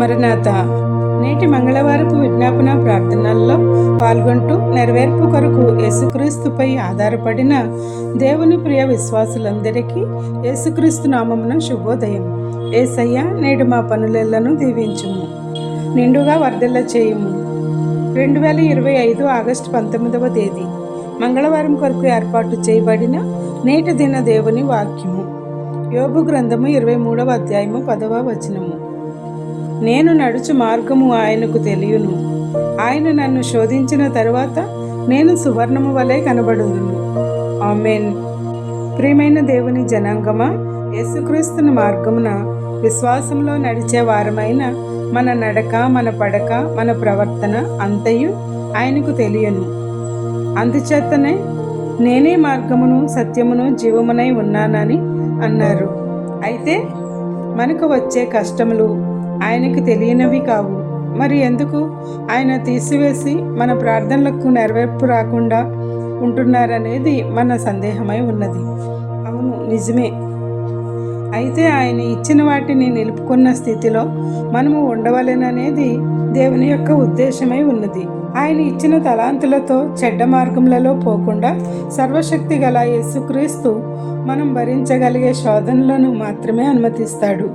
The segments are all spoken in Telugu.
మరణాత నేటి మంగళవారపు విజ్ఞాపన ప్రార్థనల్లో పాల్గొంటూ నెరవేర్పు కొరకు యేసుక్రీస్తుపై ఆధారపడిన దేవుని ప్రియ విశ్వాసులందరికీ యేసుక్రీస్తు నామమున శుభోదయం. ఏసయ్య నేడు మా పనులను దీవించుము. నిండుగా వర్ధల్ల చేయుము. రెండు వేల ఇరవై ఐదు ఆగస్టు పంతొమ్మిదవ తేదీ. మంగళవారం కొరకు ఏర్పాటు చేయబడిన నేటి దిన దేవుని వాక్యము. యోబు గ్రంథము ఇరవై మూడవ అధ్యాయము పదవ వచనము. నేను నడుచు మార్గము ఆయనకు తెలియను. ఆయన నన్ను శోధించిన తరువాత నేను సువర్ణము వలె కనబడుదును. ఆమెన్. ప్రియమైన దేవుని జనాంగమా యేసుక్రీస్తుని మార్గమున విశ్వాసంలో నడిచే వారమైన మన నడక మన పడక మన ప్రవర్తన అంతయు ఆయనకు తెలియను. అందుచేతనే నేనే మార్గమును సత్యమును జీవమునై ఉన్నానని అన్నారు. అయితే మనకు వచ్చే కష్టములు ఆయనకు తెలియనివి కావు. మరి ఎందుకు? ఆయన తీసివేసి మన ప్రార్థనలకు నెరవేర్పు రాకుండా ఉంటున్నారనేది మన సందేహమై ఉన్నది. అవును నిజమే. అయితే ఆయన ఇచ్చిన వాటిని నిలుపుకున్న స్థితిలో మనము ఉండవలెననేది దేవుని యొక్క ఉద్దేశమై ఉన్నది. ఆయన ఇచ్చిన తలాంతులతో చెడ్డ మార్గములలో పోకుండా సర్వశక్తి గల యేసుక్రీస్తు మనం భరించగలిగే శోధనలను మాత్రమే అనుమతిస్తాడు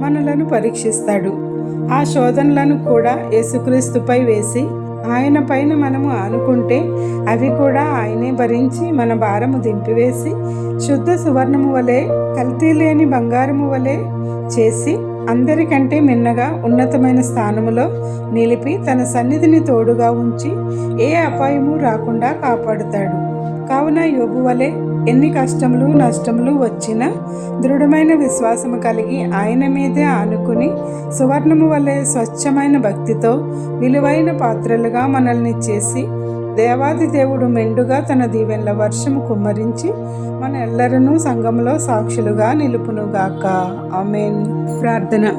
మనలను పరీక్షిస్తాడు. ఆ శోధనలను కూడా యేసుక్రీస్తుపై వేసి ఆయన పైన మనము ఆనుకుంటే అవి కూడా ఆయనే భరించి మన భారము దింపివేసి శుద్ధ సువర్ణము వలె కల్తీ లేని బంగారము వలె చేసి అందరికంటే మిన్నగా ఉన్నతమైన స్థానములో నిలిపి తన సన్నిధిని తోడుగా ఉంచి ఏ అపాయము రాకుండా కాపాడుతాడు. కావున యోగు వలె ఎన్ని కష్టములు నష్టములు వచ్చినా దృఢమైన విశ్వాసము కలిగి ఆయన మీదే ఆనుకుని సువర్ణము వలె స్వచ్ఛమైన భక్తితో విలువైన పాత్రలుగా మనల్ని చేసి దేవాది దేవుడు మెండుగా తన దీవెనల వర్షము కుమ్మరించి మన ఎల్లరనూ సంఘంలో సాక్షులుగా నిలుపునుగాక. ఆమెన్. ప్రార్థన.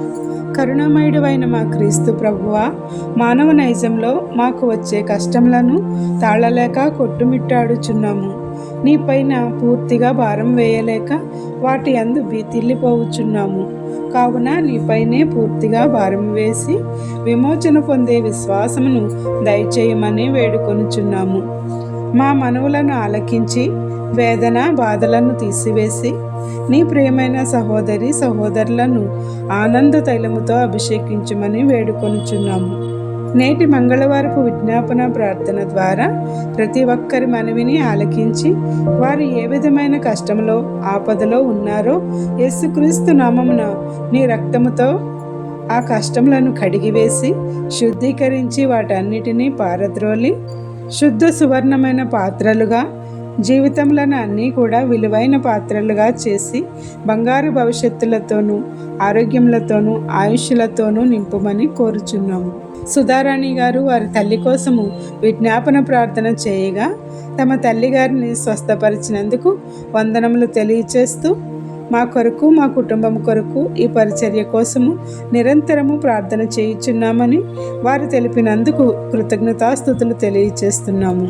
కరుణామయుడైన మా క్రీస్తు ప్రభువ మానవ నైజంలో మాకు వచ్చే కష్టములను తాళలేక కొట్టుమిట్టాడుచున్నాము. నీపైన పూర్తిగా భారం వేయలేక వాటి అందు తిల్లిపోవచ్చున్నాము కావున నీపైనే పూర్తిగా భారం వేసి విమోచన పొందే విశ్వాసమును దయచేయమని వేడుకొనుచున్నాము. మా మనవులను ఆలకించి వేదన బాధలను తీసివేసి నీ ప్రియమైన సహోదరి సహోదరులను ఆనంద తైలముతో అభిషేకించమని వేడుకొనుచున్నాము. నేటి మంగళవారపు విజ్ఞాపన ప్రార్థన ద్వారా ప్రతి ఒక్కరి మనవిని ఆలకించి వారు ఏ విధమైన కష్టంలో ఆపదలో ఉన్నారో యేసుక్రీస్తు నామమున నీ రక్తముతో ఆ కష్టములను కడిగివేసి శుద్ధీకరించి వాటన్నిటినీ పారద్రోలి శుద్ధ సువర్ణమైన పాత్రలుగా జీవితంలోని అన్నీ కూడా విలువైన పాత్రలుగా చేసి బంగారు భవిష్యత్తులతోనూ ఆరోగ్యములతోనూ ఆయుష్లతోనూ నింపమని కోరుచున్నాము. సుధారాణి గారు వారి తల్లి కోసము విజ్ఞాపన ప్రార్థన చేయగా తమ తల్లిగారిని స్వస్థపరిచినందుకు వందనములు తెలియచేస్తూ మా కొరకు మా కుటుంబం కొరకు ఈ పరిచర్య కోసము నిరంతరము ప్రార్థన చేయుచున్నామని వారు తెలిపినందుకు కృతజ్ఞతాస్థుతులు తెలియచేస్తున్నాము.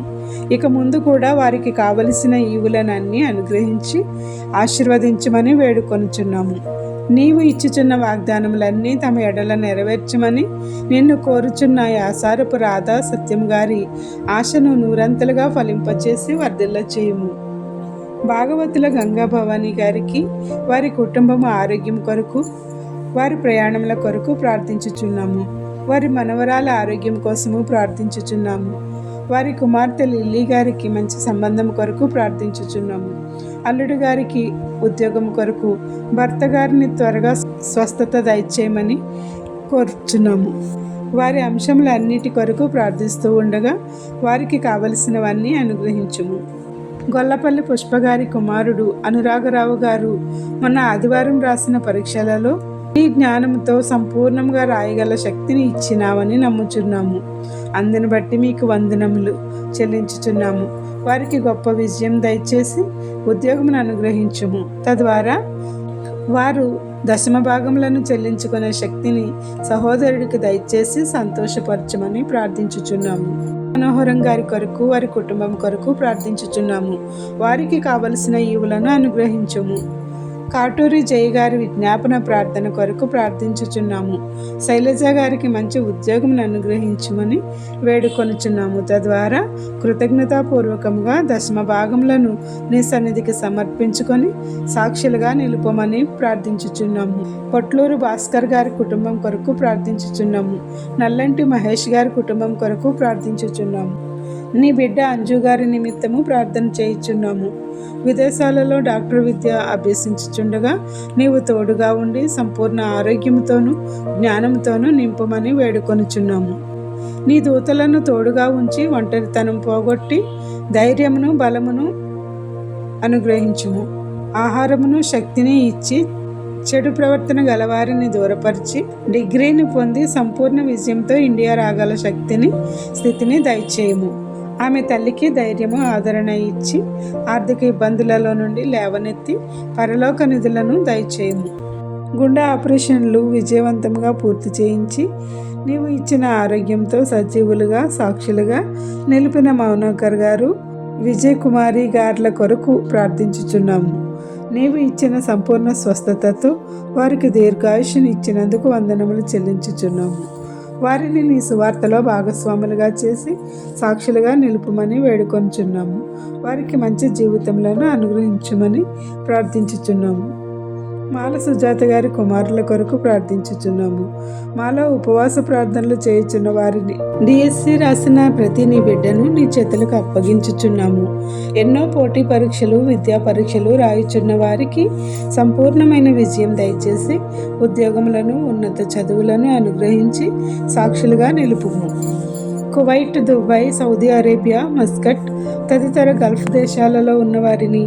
ఇక ముందు కూడా వారికి కావలసిన ఈవులనన్నీ అనుగ్రహించి ఆశీర్వదించమని వేడుకొనుచున్నాము. నీవు ఇచ్చుచున్న వాగ్దానములన్నీ తమ ఎడల నెరవేర్చమని నిన్ను కోరుచున్న యాసారపు రాధా సత్యం గారి ఆశను నూరంతలుగా ఫలింపచేసి వర్ధిల్ల చేయము భాగవతుల గంగా భవానీ గారికి వారి కుటుంబం ఆరోగ్యం కొరకు వారి ప్రయాణముల కొరకు ప్రార్థించుచున్నాము. వారి మనవరాల ఆరోగ్యం కోసము ప్రార్థించుచున్నాము. వారి కుమార్తె లిల్లీ గారికి మంచి సంబంధం కొరకు ప్రార్థించుచున్నాము. అల్లుడు గారికి ఉద్యోగం కొరకు భర్త గారిని త్వరగా స్వస్థత దయచేయమని కోరుచున్నాము. వారి అంశములన్నిటి కొరకు ప్రార్థిస్తూ ఉండగా వారికి కావలసినవన్నీ అనుగ్రహించుము. గొల్లపల్లి పుష్పగారి కుమారుడు అనురాగరావు గారు మొన్న ఆదివారం రాసిన పరీక్షలలో నీ జ్ఞానంతో సంపూర్ణంగా రాయగల శక్తిని ఇచ్చినావని నమ్ముచున్నాము. అందుని బట్టి మీకు వందనములు చెల్లించుచున్నాము. వారికి గొప్ప విజయం దయచేసి ఉద్యోగమును అనుగ్రహించుము. తద్వారా వారు దశమ భాగములను చెల్లించుకునే శక్తిని సహోదరుడికి దయచేసి సంతోషపరచమని ప్రార్థించుచున్నాము. మనోహరం గారి కొరకు వారి కుటుంబం కొరకు ప్రార్థించుచున్నాము. వారికి కావలసిన ఈవులను అనుగ్రహించుము. కాటూరి జయ గారి విజ్ఞాపన ప్రార్థన కొరకు ప్రార్థించుచున్నాము. శైలజ గారికి మంచి ఉద్యోగం అనుగ్రహించమని వేడుకొనుచున్నాము. తద్వారా కృతజ్ఞతాపూర్వకంగా దశమ భాగములను నీ సన్నిధికి సమర్పించుకొని సాక్షులుగా నిలుపమని ప్రార్థించుచున్నాము. పొట్లూరు భాస్కర్ గారి కుటుంబం కొరకు ప్రార్థించుచున్నాము. నల్లంటి మహేష్ గారి కుటుంబం కొరకు ప్రార్థించుచున్నాము. నీ బిడ్డ అంజు గారి నిమిత్తము ప్రార్థన చేయుచున్నాము. విదేశాలలో డాక్టర్ విద్య అభ్యసించుచుండగా నీవు తోడుగా ఉండి సంపూర్ణ ఆరోగ్యంతోనూ జ్ఞానంతోనూ నింపమని వేడుకొనుచున్నాము. నీ దూతలను తోడుగా ఉంచి ఒంటరితనం పోగొట్టి ధైర్యమును బలమును అనుగ్రహించుము. ఆహారమును శక్తిని ఇచ్చి చెడు ప్రవర్తన గలవారిని దూరపరిచి డిగ్రీని పొంది సంపూర్ణ విజయంతో ఇండియా రాగల శక్తిని స్థితిని దయచేయము. ఆమె తల్లికి ధైర్యము ఆదరణ ఇచ్చి ఆర్థిక ఇబ్బందులలో నుండి లేవనెత్తి పరలోక నిధులను దయచేయము. గుండె ఆపరేషన్లు విజయవంతంగా పూర్తి చేయించి నీవు ఇచ్చిన ఆరోగ్యంతో సజీవులుగా సాక్షులుగా నిలిపిన మౌనకర్ గారు విజయ్ కుమారి గార్ల కొరకు ప్రార్థించుచున్నాము. నీవు ఇచ్చిన సంపూర్ణ స్వస్థతతో వారికి దీర్ఘాయుష్ని ఇచ్చినందుకు వందనములు చెల్లించుచున్నాము. వారిని నీ సువార్తలో భాగస్వాములుగా చేసి సాక్షులుగా నిలుపుమని వేడుకొంచున్నాము. వారికి మంచి జీవితంలోనూ అనుగ్రహించమని ప్రార్థించుచున్నాము. మాల సుజాత గారి కుమారుల కొరకు ప్రార్థించుచున్నాము. మాలో ఉపవాస ప్రార్థనలు చేయుచున్న వారిని డిఎస్సి రాసిన ప్రతి నీ బిడ్డను నీ చేతులకు అప్పగించుచున్నాము. ఎన్నో పోటీ పరీక్షలు విద్యా పరీక్షలు రాయుచున్న వారికి సంపూర్ణమైన విజయం దయచేసి ఉద్యోగములను ఉన్నత చదువులను అనుగ్రహించి సాక్షులుగా నిలుపుము. Kuwait Dubai Saudi Arabia Muscat తదితర గల్ఫ్ దేశాలలో ఉన్న వారిని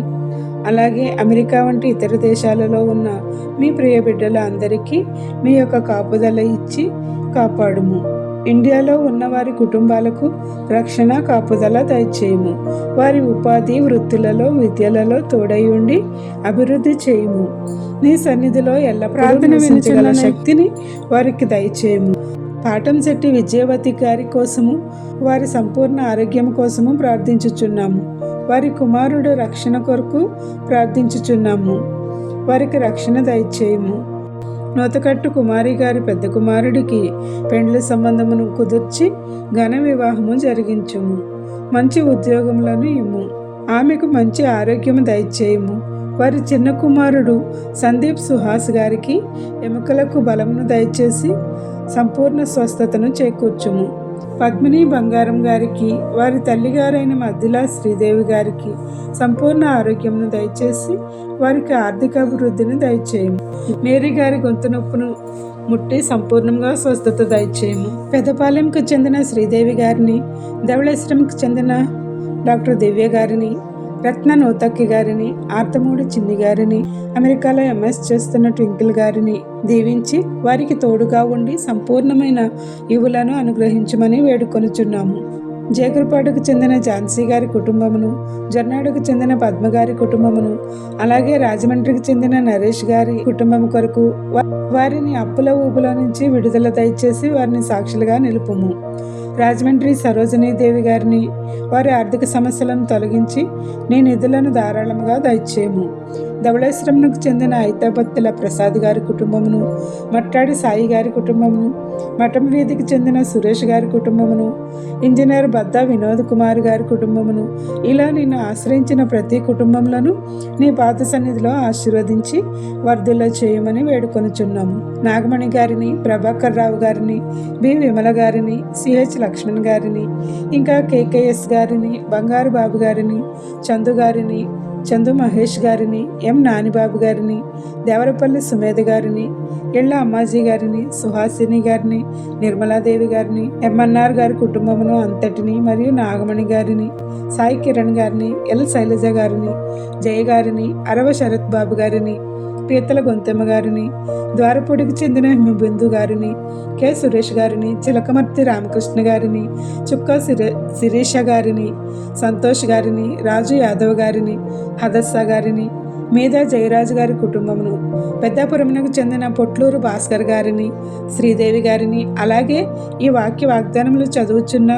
అలాగే అమెరికా వంటి ఇతర దేశాలలో ఉన్న మీ ప్రియ బిడ్డల అందరికీ మీ యొక్క కాపుదల ఇచ్చి కాపాడుము. ఇండియాలో ఉన్న వారి కుటుంబాలకు రక్షణ కాపుదల దయచేయము. వారి ఉపాధి వృత్తులలో విద్యలలో తోడై ఉండి అభివృద్ధి చేయుము. నీ సన్నిధిలో ఎల్ల ప్రార్థన వినిచగల శక్తిని వారికి దయచేయము. పాఠం శెట్టి విజయవతి గారి కోసము వారి సంపూర్ణ ఆరోగ్యం కోసము ప్రార్థించుచున్నాము. వారి కుమారుడు రక్షణ కొరకు ప్రార్థించుచున్నాము. వారికి రక్షణ దయచేయము. నూతకట్టు కుమారి గారి పెద్ద కుమారుడికి పెండ్లి సంబంధమును కుదుర్చి ఘన వివాహము జరిగించుము. మంచి ఉద్యోగములను ఇమ్ము. ఆమెకు మంచి ఆరోగ్యము దయచేయము. వారి చిన్న కుమారుడు సందీప్ సుహాస్ గారికి ఎముకలకు బలమును దయచేసి సంపూర్ణ స్వస్థతను చేకూర్చుము. పద్మిని బంగారం గారికి వారి తల్లిగారైన మద్దిలా శ్రీదేవి గారికి సంపూర్ణ ఆరోగ్యంను దయచేసి వారికి ఆర్థిక అభివృద్ధిని దయచేయము. మేరీ గారి గొంతు నొప్పును ముట్టి సంపూర్ణంగా స్వస్థత దయచేయము. పెదపాలెంకు చెందిన శ్రీదేవి గారిని ధవళేశ్వరంకు చెందిన డాక్టర్ దివ్య గారిని రత్న నోతక్కి గారిని ఆర్తమూడి చిన్ని గారిని అమెరికాలో ఎంఎస్ చేస్తున్న ట్వింకిల్ గారిని దీవించి వారికి తోడుగా ఉండి సంపూర్ణమైన ఇవులను అనుగ్రహించమని వేడుకొనుచున్నాము. జేగురుపాటుకు చెందిన ఝాన్సీ గారి కుటుంబమును జొన్నాడుకు చెందిన పద్మ గారి కుటుంబమును అలాగే రాజమండ్రికి చెందిన నరేష్ గారి కుటుంబం కొరకు వారిని అప్పుల ఊపుల నుంచి విడుదల దయచేసి వారిని సాక్షులుగా నిలుపుము. రాజమండ్రి సరోజినీదేవి గారిని వారి ఆర్థిక సమస్యలను తొలగించి నీ నిధులను ధారాళముగా దయచేయము ధవళేశ్వరంకు చెందిన ఐతాపత్తుల ప్రసాద్ గారి కుటుంబమును మట్టాడి సాయి గారి కుటుంబమును మఠం వీధికి చెందిన సురేష్ గారి కుటుంబమును ఇంజనీర్ బద్దా వినోద్ కుమార్ గారి కుటుంబమును ఇలా నిన్ను ఆశ్రయించిన ప్రతి కుటుంబంలోనూ నీ పాత సన్నిధిలో ఆశీర్వదించి వర్ధుల్లో చేయమని వేడుకొనుచున్నాము. నాగమణి గారిని ప్రభాకర్ రావు గారిని బి. విమల గారిని సిహెచ్ లక్ష్మణ్ గారిని ఇంకా కేకేఎస్ గారిని బంగారు బాబు గారిని చందు గారిని చందు మహేష్ గారిని ఎం నానిబాబు గారిని దేవరపల్లి సుమేధ గారిని ఎళ్ళ అమ్మాజీ గారిని సుహాసిని గారిని నిర్మలాదేవి గారిని ఎంఎన్ఆర్ గారి కుటుంబమును అంతటిని మరియు నాగమణి గారిని సాయి కిరణ్ గారిని ఎల్ శైలజ గారిని జయ గారిని అరవ శరత్ బాబు గారిని పీతల గొంతెమ్మ గారిని ద్వారపూడికి చెందిన హిమబిందు గారిని కె. సురేష్ గారిని చిలకమర్తి రామకృష్ణ గారిని చుక్కా సిరే శిరీష గారిని సంతోష్ గారిని రాజు యాదవ్ గారిని హదస్సా గారిని మీద జయరాజు గారి కుటుంబమును పెద్దాపురమునకు చెందిన పొట్లూరు భాస్కర్ గారిని శ్రీదేవి గారిని అలాగే ఈ వాక్య వాగ్దానములు చదువుచున్న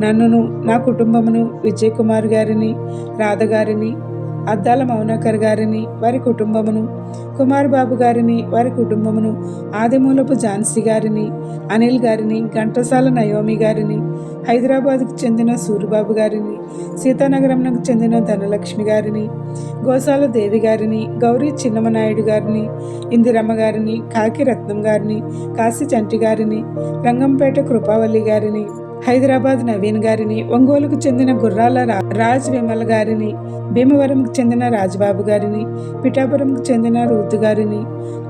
నన్నును నా కుటుంబమును విజయ్ కుమార్ గారిని రాధ గారిని అద్దాల మౌనకర్ గారిని వారి కుటుంబమును కుమార్ బాబు గారిని వారి కుటుంబమును ఆదిమూలపు ఝాన్సీ గారిని అనిల్ గారిని ఘంటసాల నయోమి గారిని హైదరాబాద్కు చెందిన సూరిబాబు గారిని సీతానగరంకు చెందిన ధనలక్ష్మి గారిని గోసాల దేవి గారిని గౌరీ చిన్నమనాయుడు గారిని ఇందిరమ్మ గారిని కాకి రత్నం గారిని కాశీ చంటి గారిని రంగంపేట కృపావల్లి గారిని హైదరాబాద్ నవీన్ గారిని ఒంగోలుకు చెందిన గుర్రాల రా- రాజ్ విమల్ గారిని భీమవరంకు చెందిన రాజ్బాబు గారిని పిఠాపురంకు చెందిన రూతు గారిని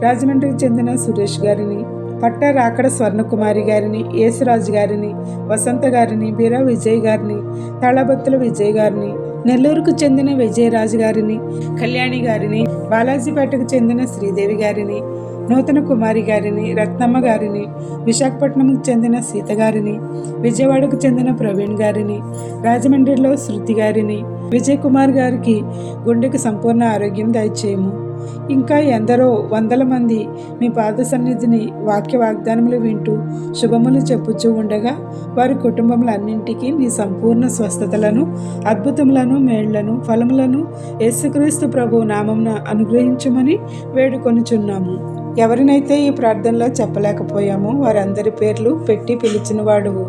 రాజమండ్రికి చెందిన సురేష్ గారిని పట్ట రాకడ స్వర్ణకుమారి గారిని యేసురాజు గారిని వసంత గారిని బీరా విజయ్ గారిని తాళబత్తుల విజయ్ గారిని నెల్లూరుకు చెందిన విజయరాజు గారిని కళ్యాణి గారిని బాలాజీపేటకు చెందిన శ్రీదేవి గారిని నూతన కుమారి గారిని రత్నమ్మ గారిని విశాఖపట్నంకు చెందిన సీత గారిని విజయవాడకు చెందిన ప్రవీణ్ గారిని రాజమండ్రిలో శృతి గారిని విజయ్ కుమార్ గారికి గుండెకు సంపూర్ణ ఆరోగ్యం దయచేయము. ఇంకా ఎందరో వందల మంది మీ పాద సన్నిధిని వాక్య వాగ్దానములు వింటూ శుభములు చెప్పుచూ ఉండగా వారి కుటుంబములన్నింటికీ నీ సంపూర్ణ స్వస్థతలను అద్భుతములను మేళ్ళను ఫలములను యేసుక్రీస్తు ప్రభు నామంన అనుగ్రహించమని వేడుకొనుచున్నాము. ఎవరినైతే ఈ ప్రార్థనలో చెప్పలేకపోయామో వారందరి పేర్లు పెట్టి పిలిచిన వాడువు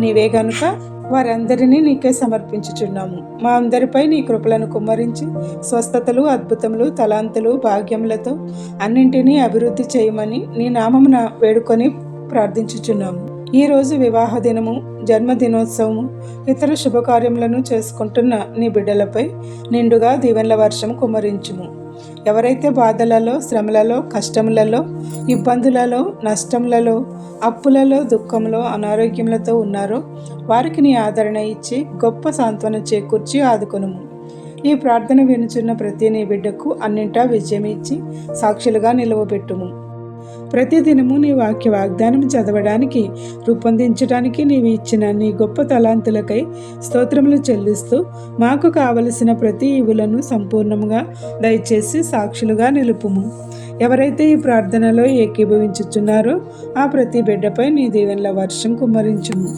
నీవే గనుక వారందరినీ నీకే సమర్పించుచున్నాము. మా అందరిపై నీ కృపలను కుమ్మరించి స్వస్థతలు అద్భుతములు తలాంతులు భాగ్యములతో అన్నింటినీ అభివృద్ధి చేయమని నీ నామమున వేడుకొని ప్రార్థించుచున్నాము. ఈ రోజు వివాహ దినము జన్మదినోత్సవము ఇతర శుభకార్యములను చేసుకుంటున్న నీ బిడ్డలపై నిండుగా దీవెనల వర్షం కుమ్మరించుము. ఎవరైతే బాధలలో శ్రమలలో కష్టములలో ఇబ్బందులలో నష్టములలో అప్పులలో దుఃఖంలో అనారోగ్యములతో ఉన్నారో వారికి నీ ఆదరణ ఇచ్చి గొప్ప సాంత్వన చేకూర్చి ఆదుకొనుము. ఈ ప్రార్థన వినుచున్న ప్రతి నీ బిడ్డకు అన్నింటా విజయం ఇచ్చి సాక్షులుగా నిలువబెట్టుము. ప్రతిదినము నీ వాక్య వాగ్దానం చదవడానికి రూపొందించడానికి నీవు ఇచ్చిన నీ గొప్ప తలాంతులకై స్తోత్రములు చెల్లిస్తూ మాకు కావలసిన ప్రతి ఇవులను సంపూర్ణముగా దయచేసి సాక్షులుగా నిలుపుము. ఎవరైతే ఈ ప్రార్థనలో ఏకీభవించుచున్నారో ఆ ప్రతి బిడ్డపై నీ దీవెనల వర్షం కుమ్మరించుము.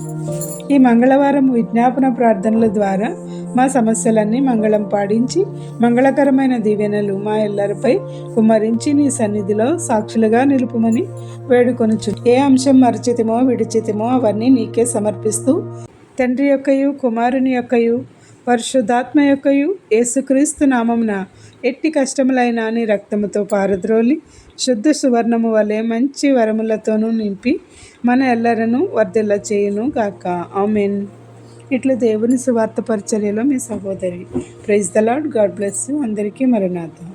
ఈ మంగళవారం విజ్ఞాపన ప్రార్థనల ద్వారా మా సమస్యలన్నీ మంగళం పాడించి మంగళకరమైన దీవెనలు మా ఎల్లరిపై కుమ్మరించి నీ సన్నిధిలో సాక్షులుగా నిలుపుమని వేడుకొనుచు. ఏ అంశం మరచితిమో విడిచితిమో అవన్నీ నీకే సమర్పిస్తూ తండ్రి యొక్కయు కుమారుని యొక్కయు పరిశుద్ధాత్మ యొక్కయు యేసుక్రీస్తు నామమున ఎట్టి కష్టములైన నీ రక్తముతో పారద్రోలి శుద్ధ సువర్ణము వలె మంచి వరములతోనూ నింపి మన ఎల్లరను వర్ధిల్ల చేయును గాక. ఆమెన్. ఇట్లా దేవుని సువార్త పరిచర్యలో మీ సహోదరి. Praise the Lord God bless అందరికీ మరణార్థం.